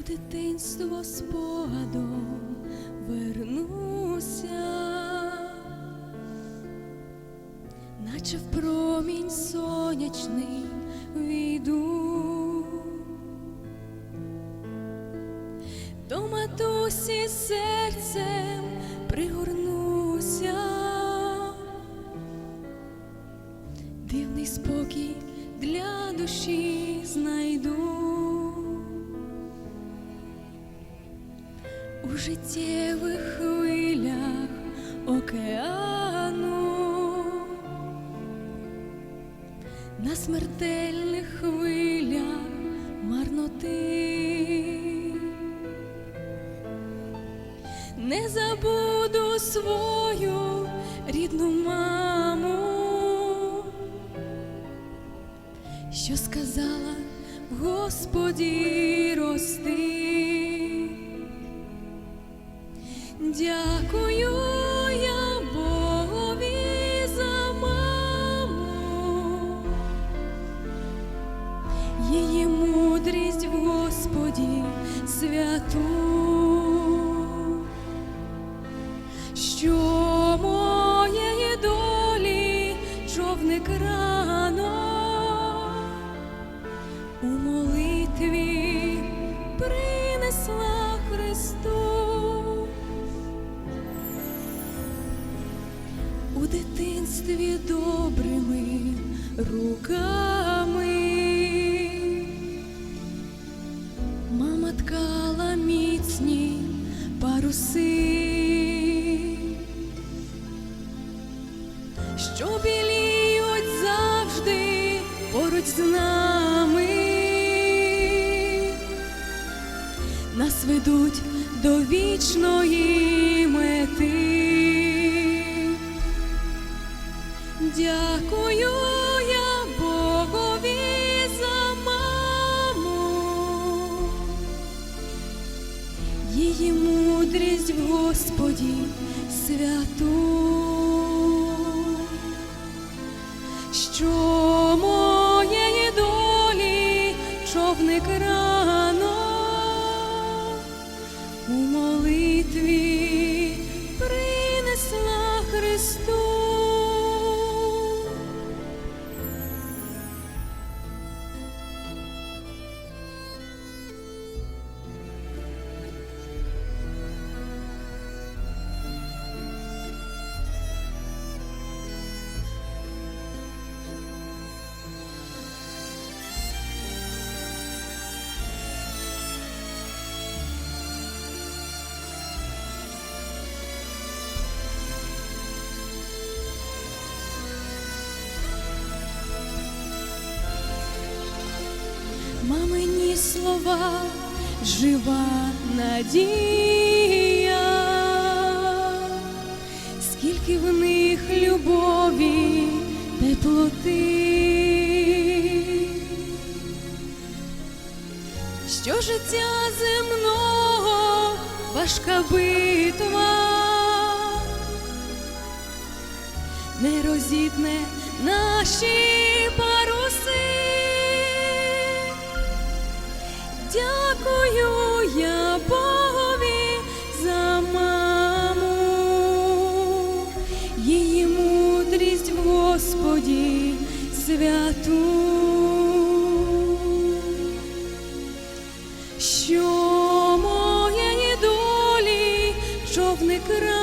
дитинство спогадом вернуся, наче в промінь сонячний війду. До матусі серцем У життєвих хвилях океану, на смертельних хвилях марноти. Не забуду свою рідну маму, що сказала Господі рости. Дякую дитинстві добрими руками. Мама ткала міцні паруси, що біліють завжди поруч з нами. Нас ведуть до вічної мети. Дякую я Богові за маму, її мудрість Господі святу, що моєї долі човник рано Слова жива надія, скільки в них любові, теплоти, що життя земного важка битва. Не розітне наші Господі святу, що моєї долі човник рано